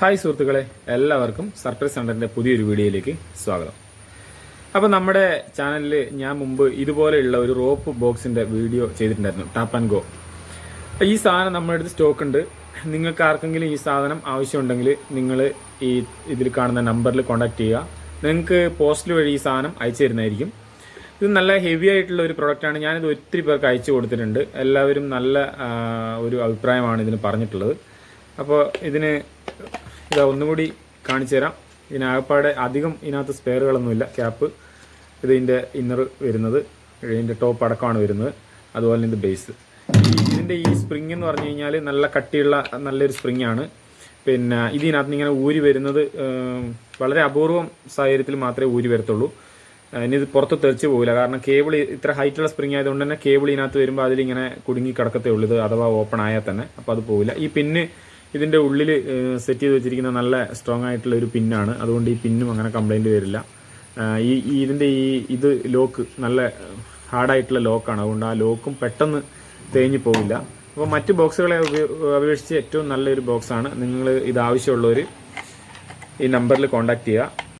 Hi സുഹൃത്തുക്കളെ എല്ലാവർക്കും surprise സെന്ററിന്റെ പുതിയൊരു വീഡിയോയിലേക്ക് സ്വാഗതം. അപ്പോൾ നമ്മുടെ ചാനലിൽ ഞാൻ മുമ്പ് ഇതുപോലെയുള്ള ഒരു റോപ്പ് ബോക്സിന്റെ വീഡിയോ ചെയ്തിട്ടുണ്ടായിരുന്നു ടാപ്പ് ആൻഡ് ഗോ. ഈ സാധനം നമ്മുടെ അടുത്ത് സ്റ്റോക്ക് ഉണ്ട്. നിങ്ങൾക്ക് ആർക്കെങ്കിലും ഈ സാധനം ആവശ്യമുണ്ടെങ്കിൽ നിങ്ങൾ ഈ ഇതിൽ കാണുന്ന നമ്പറിൽ കോൺടാക്ട് ചെയ്യുക. നിങ്ങൾക്ക് പോസ്റ്റൽ വഴി ഈ സാധനം അയച്ചു തരുന്നതായിരിക്കും. ഇത് നല്ല ഹെവി ആയിട്ടുള്ള ഒരു പ്രൊഡക്റ്റാണ് ഞാനിത് ഒത്തിരി പേർക്ക് അയച്ചു കൊടുത്തിട്ടുണ്ട്. എല്ലാവരും നല്ല ഒരു അഭിപ്രായമാണ് ഇതിന് പറഞ്ഞിട്ടുള്ളത്. അപ്പോൾ ഇതിന് ഇതാ ഒന്നുകൂടി കാണിച്ചു തരാം. ഇതിനാകപ്പാടെ അധികം ഇതിനകത്ത് സ്പെയറുകളൊന്നുമില്ല ക്യാപ്പ് ഇതിന്റെ ഇന്നർ വരുന്നത് ഇതിന്റെ ടോപ്പ് അടക്കമാണ് വരുന്നത്. അതുപോലെ ഇത് ബേസ് ഇതിന്റെ ഈ സ്പ്രിങ് എന്ന് പറഞ്ഞു കഴിഞ്ഞാൽ നല്ല കട്ടിയുള്ള നല്ലൊരു സ്പ്രിങ് ആണ്. പിന്നെ ഇതിനകത്ത് ഇങ്ങനെ ഊരി വരുന്നത് വളരെ അപൂർവം സാഹചര്യത്തിൽ മാത്രമേ ഊരി വരത്തുള്ളൂ. ഇനിയിത് പുറത്ത് തെറിച്ച് പോകില്ല കാരണം കേബിൾ ഇത്ര ഹൈറ്റുള്ള സ്പ്രിങ് ആയതുകൊണ്ട് തന്നെ കേബിൾ ഇതിനകത്ത് വരുമ്പോൾ അതിലിങ്ങനെ കുടുങ്ങി കിടക്കത്തേ ഉള്ളൂ. ഇത് അഥവാ ഓപ്പൺ ആയാൽ തന്നെ. അപ്പോൾ അത് പോകില്ല ഈ പിന്ന് ഇതിന്റെ ഉള്ളിൽ സെറ്റ് ചെയ്ത് വെച്ചിരിക്കുന്ന നല്ല സ്ട്രോങ് ആയിട്ടുള്ള ഒരു പിന്നാണ് അതുകൊണ്ട് ഈ പിന്നും അങ്ങനെ കംപ്ലൈന്റ് വരില്ല. ഈ ഇതിന്റെ ഈ ഇത് ലോക്ക് നല്ല ഹാർഡായിട്ടുള്ള ലോക്കാണ് അതുകൊണ്ട് ആ ലോക്കും പെട്ടെന്ന് തേഞ്ഞു പോകില്ല അപ്പോൾ മറ്റ് ബോക്സുകളെ അപേക്ഷിച്ച് ഏറ്റവും നല്ലൊരു ബോക്സാണ് നിങ്ങൾ ഇത് ആവശ്യമുള്ളവർ ഈ നമ്പറിൽ കോണ്ടാക്ട് ചെയ്യുക.